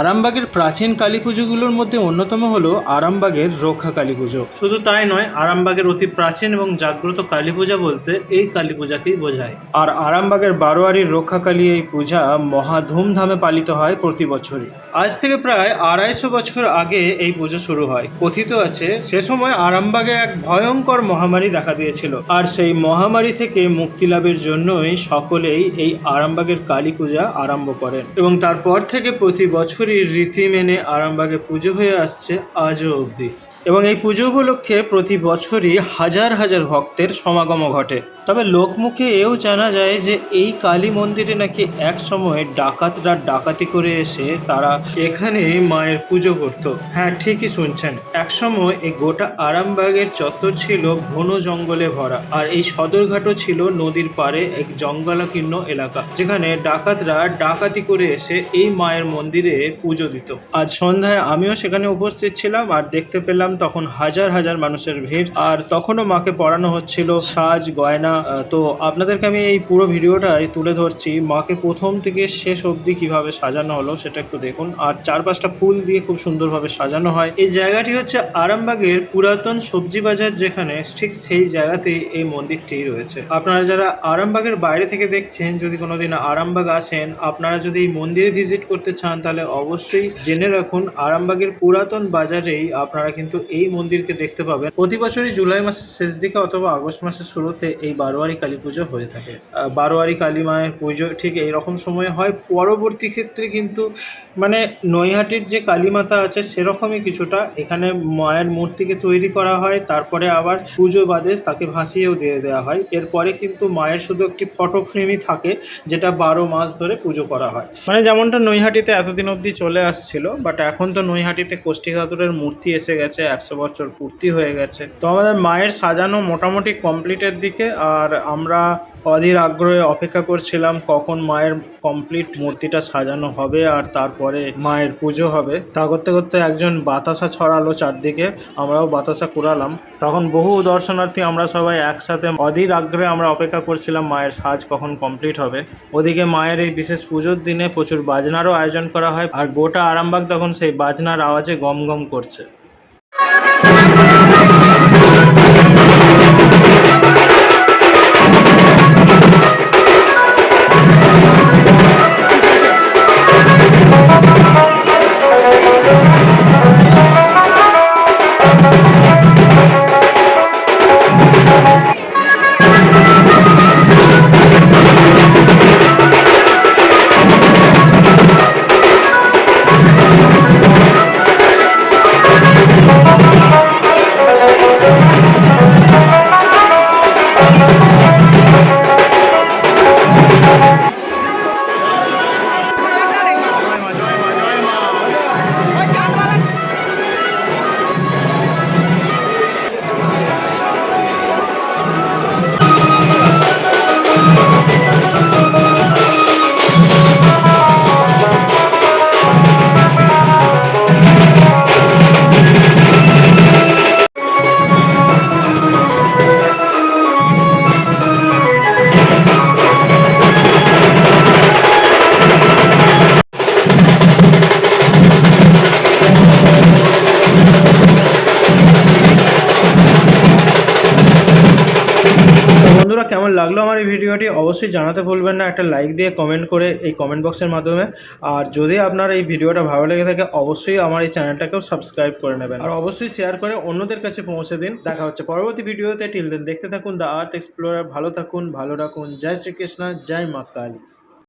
আরামবাগের প্রাচীন কালী পুজোগুলোর মধ্যে অন্যতম হলো আরামবাগের রক্ষা কালী পুজো। শুধু তাই নয় আরামবাগের অতি প্রাচীন এবং জাগ্রত কালী পূজা বলতে এই কালী পূজাকেই বোঝায়। আর আরামবাগের বারোয়ারির রক্ষা কালী এই পূজা মহা ধুমধামে পালিত হয় প্রতি বছরই। আজ থেকে প্রায় আড়াইশো বছর আগে এই পুজো শুরু হয়। কথিত আছে সে সময় আরামবাগে এক ভয়ঙ্কর মহামারী দেখা দিয়েছিল। আর সেই মহামারী থেকে মুক্তি লাভের জন্যই সকলেই এই আরামবাগের কালী পূজা আরম্ভ করেন। এবং তারপর থেকে প্রতি বছরই রীতি মেনে আরামবাগে পুজো হয়ে আসছে আজও অবধি। এবং এই পুজো উপলক্ষে প্রতি বছরই হাজার হাজার ভক্তের সমাগম ঘটে। তবে লোকমুখে এও জানা যায় যে এই কালী মন্দিরে নাকি এক সময় ডাকাতরা ডাকাতি করে এসে তারা এখানে মায়ের পুজো করত। হ্যাঁ ঠিকই শুনছেন। এক সময় এই গোটা আরামবাগের চত্বর ছিল ঘন জঙ্গলে ভরা আর এই সদরঘাটও ছিল নদীর পাড়ে এক জঙ্গলাকীর্ণ এলাকা, যেখানে ডাকাতরা ডাকাতি করে এসে এই মায়ের মন্দিরে পুজো দিত। আজ সন্ধ্যায় আমিও সেখানে উপস্থিত ছিলাম আর দেখতে পেলাম তখন হাজার হাজার মানুষের ভিড়। আর তখনও মাকে পড়ানো হচ্ছিল সাজ, গয়না। তো আপনাদেরকে আমি এই পুরো ভিডিওটাই তুলে ধরছি। মাকে প্রথম থেকে শেষ অবধি কীভাবে সাজানো হলো সেটা একটু দেখুন। আর চারপাশটা ফুল দিয়ে খুব সুন্দরভাবে সাজানো হয়। এই জায়গাটি হচ্ছে আরামবাগের পুরাতন সবজি বাজার, যেখানে ঠিক সেই জায়গাতেই এই মন্দিরটি রয়েছে। আপনারা যারা আরামবাগের বাইরে থেকে দেখছেন, যদি কোনোদিন আরামবাগ আসেন, আপনারা যদি এই মন্দিরে ভিজিট করতে চান, তাহলে অবশ্যই জেনে রাখুন, আরামবাগের পুরাতন বাজারেই আপনারা কিন্তু এই মন্দিরকে দেখতে পাবেন। প্রতি বছরই জুলাই মাসের শেষ দিকে অথবা আগস্ট মাসের শুরুতে এই বারোয়ারি কালী পুজো হয়ে থাকে। বারোয়ারি কালী মায়ের পুজো ঠিক এইরকম সময় হয়। পরবর্তী ক্ষেত্রে কিন্তু মানে নৈহাটির যে কালীমাতা আছে সেরকমই কিছুটা এখানে মায়ের মূর্তিকে তৈরি করা হয়, তারপরে আবার পুজো বাদে তাকে ভাসিয়েও দিয়ে দেওয়া হয়। এরপরে কিন্তু মায়ের শুধু একটি ফটো ফ্রেমই থাকে যেটা বারো মাস ধরে পুজো করা হয়। মানে যেমনটা নৈহাটিতে এতদিন অবধি চলে আসছিল, বাট এখন তো নৈহাটিতে কোষ্ঠী ধাতুরের মূর্তি এসে গেছে একশো বছর পূর্তি হয়ে গেছে। তো আমাদের মায়ের সাজানো মোটামুটি কমপ্লিটের দিকে, আর আমরা অধীর আগ্রহে অপেক্ষা করছিলাম কখন মায়ের কমপ্লিট মূর্তিটা সাজানো হবে আর তারপরে মায়ের পুজো হবে। তা করতে করতে একজন বাতাসা ছড়ালো চারদিকে, আমরাও বাতাসা কুড়ালাম। তখন বহু দর্শনার্থী আমরা সবাই একসাথে অধীর আগ্রহে আমরা অপেক্ষা করছিলাম মায়ের সাজ কখন কমপ্লিট হবে। ওদিকে মায়ের এই বিশেষ পুজোর দিনে প্রচুর বাজনারও আয়োজন করা হয়, আর গোটা আরামবাগ তখন সেই বাজনার আওয়াজে গম গম করছে। বন্ধুরা, কেমন লাগল আমার এই ভিডিওটি? অবশ্যই জানাতে ভুলবেন না। একটা লাইক দিয়ে কমেন্ট করে এই কমেন্ট বক্সের মাধ্যমে। আর যদি আপনার এই ভিডিওটা ভালো লেগে থাকে, অবশ্যই আমার এই চ্যানেলটাকেও সাবস্ক্রাইব করে নেবেন। আর অবশ্যই শেয়ার করে অন্যদের কাছে পৌঁছে দিন। দেখা হচ্ছে পরবর্তী ভিডিওতে। টিল দেন দেখতে থাকুন দ্য আর্থ এক্সপ্লোরার ভালো থাকুন, ভালো রাখুন। জয় শ্রীকৃষ্ণ, জয় মা কালী।